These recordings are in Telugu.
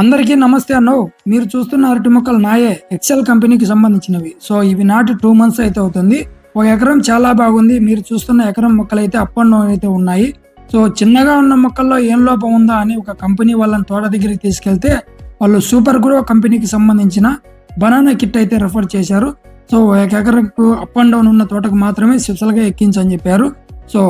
అందరికీ నమస్తే అన్నో. మీరు చూస్తున్న అరటి మొక్కలు నాయే ఎక్సెల్ కంపెనీకి సంబంధించినవి. సో ఇవి నాటి టూ మంత్స్ అయితే అవుతుంది. ఒక ఎకరం చాలా బాగుంది. మీరు చూస్తున్న ఎకరం మొక్కలు అయితే అప్ అండ్ డౌన్ అయితే ఉన్నాయి. సో చిన్నగా ఉన్న మొక్కల్లో ఏం లోపం ఉందా అని ఒక కంపెనీ వాళ్ళని తోట దగ్గరికి తీసుకెళ్తే వాళ్ళు సూపర్ గ్రో కంపెనీకి సంబంధించిన బనానా కిట్ అయితే రెఫర్ చేశారు. సో ఒక ఎకరకు అప్ అండ్ డౌన్ ఉన్న తోటకు మాత్రమే స్పెషల్గా ఎక్కించని చెప్పారు. సో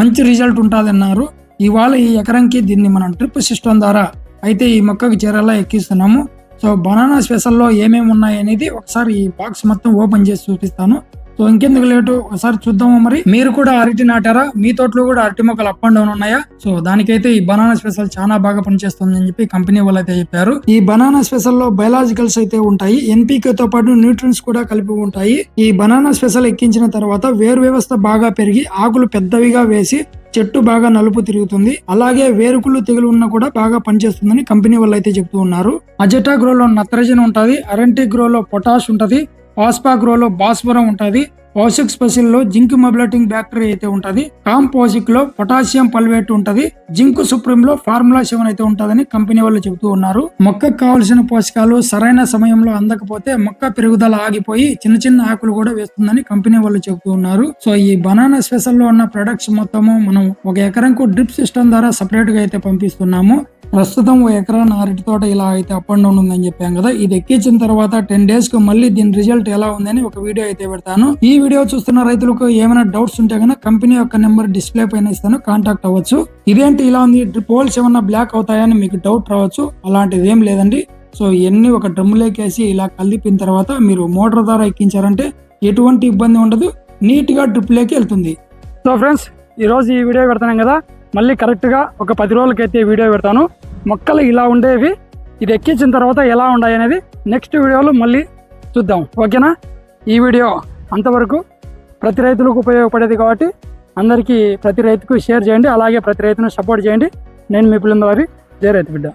మంచి రిజల్ట్ ఉంటుందన్నారు. ఇవాళ ఈ ఎకరంకి దీన్ని మనం ట్రిప్ సిస్టమ్ ద్వారా అయితే ఈ మొక్కకి చీరలా ఎక్కిస్తున్నాము. సో బనానా స్పెషల్లో ఏమేమి ఉన్నాయి అనేది ఒకసారి ఈ బాక్స్ మొత్తం ఓపెన్ చేసి చూపిస్తాను. సో ఇంకెందుకు లేటు? ఒకసారి చూద్దాము మరి. మీరు కూడా అరటి నాటారా? మీ తోటలో కూడా అరటి మొక్కలు అప్ అండ్ డౌన్ ఉన్నాయా? సో దానికైతే ఈ బనానా స్పెషల్ చాలా బాగా పనిచేస్తుంది అని చెప్పి కంపెనీ వాళ్ళు అయితే చెప్పారు. ఈ బనానా స్పెషల్లో బయలాజికల్స్ అయితే ఉంటాయి. ఎన్పీకే తో పాటు న్యూట్రియన్స్ కూడా కలిపి ఉంటాయి. ఈ బనానా స్పెషల్ ఎక్కించిన తర్వాత వేరు వ్యవస్థ బాగా పెరిగి ఆకులు పెద్దవిగా వేసి చెట్టు బాగా నలుపు తిరుగుతుంది. అలాగే వేరుకుళ్ళు తెగులు ఉన్నా కూడా బాగా పనిచేస్తుందని కంపెనీ వాళ్ళు అయితే చెప్తూ ఉన్నారు. అజెటా గ్రోలో నత్రజన్ ఉంటుంది. అరంటి గ్రోలో పొటాష్ ఉంటది. పాస్పా గ్రోలో భాస్వరం ఉంటది. పోషక్ స్పెషల్లో జింక్ మొబిలటింగ్ బ్యాక్టీరియా అయితే ఉంటది. కాంపోజిక్లో పొటాషియం పల్వేట్ ఉంటది. జింక్ సుప్రీం లో ఫార్ములా సెవెన్ అయితే ఉంటదని కంపెనీ వాళ్ళు చెబుతూ ఉన్నారు. మొక్కకు కావలసిన పోషకాలు సరైన సమయంలో అందకపోతే మొక్క పెరుగుదల ఆగిపోయి చిన్న చిన్న ఆకులు కూడా వేస్తుందని కంపెనీ వాళ్ళు చెబుతూ ఉన్నారు. సో ఈ బనానా స్పెషల్లో ఉన్న ప్రొడక్ట్స్ మొత్తము మనం ఒక ఎకరంకు డ్రిప్ సిస్టమ్ ద్వారా సపరేట్గా అయితే పంపిస్తున్నాము. ప్రస్తుతం ఓ ఎకరాన అరటి తోట ఇలా అయితే అప్ అండ్ డౌన్ ఉందని చెప్పాం కదా. ఇది ఎక్కించిన తర్వాత టెన్ డేస్కు మళ్ళీ దీని రిజల్ట్ ఎలా ఉందని ఒక వీడియో అయితే పెడతాను. ఈ వీడియో చూస్తున్న రైతులకు ఏమైనా డౌట్స్ ఉంటే కనుక కంపెనీ యొక్క నెంబర్ డిస్ప్లే పైన ఇస్తాను కాంటాక్ట్ అవ్వచ్చు. ఇదేంటి ఇలా ఉంది? పోల్స్ హోల్స్ ఏమన్నా బ్లాక్ అవుతాయని మీకు డౌట్ రావచ్చు. అలాంటిది ఏం లేదండి. సో ఇవన్నీ ఒక డ్రమ్ములోకి వేసి ఇలా కలిపిన తర్వాత మీరు మోటార్ ద్వారా ఎక్కించారంటే ఎటువంటి ఇబ్బంది ఉండదు. నీట్గా వెళ్తుంది. సో ఫ్రెండ్స్ ఈరోజు ఈ వీడియో పెడతాను కదా? మళ్ళీ కరెక్ట్గా ఒక పది రోజులకైతే వీడియో పెడతాను. మొక్కలు ఇలా ఉండేవి. ఇది ఎక్కించిన తర్వాత ఎలా ఉన్నాయి అనేది నెక్స్ట్ వీడియోలో మళ్ళీ చూద్దాం. ఓకేనా? ఈ వీడియో అంతవరకు ప్రతి రైతులకు ఉపయోగపడేది కాబట్టి అందరికీ ప్రతి రైతుకు షేర్ చేయండి అలాగే ప్రతి రైతును సపోర్ట్ చేయండి. నేను మీ పిల్లల వారి జయ రైతు బిడ్డ.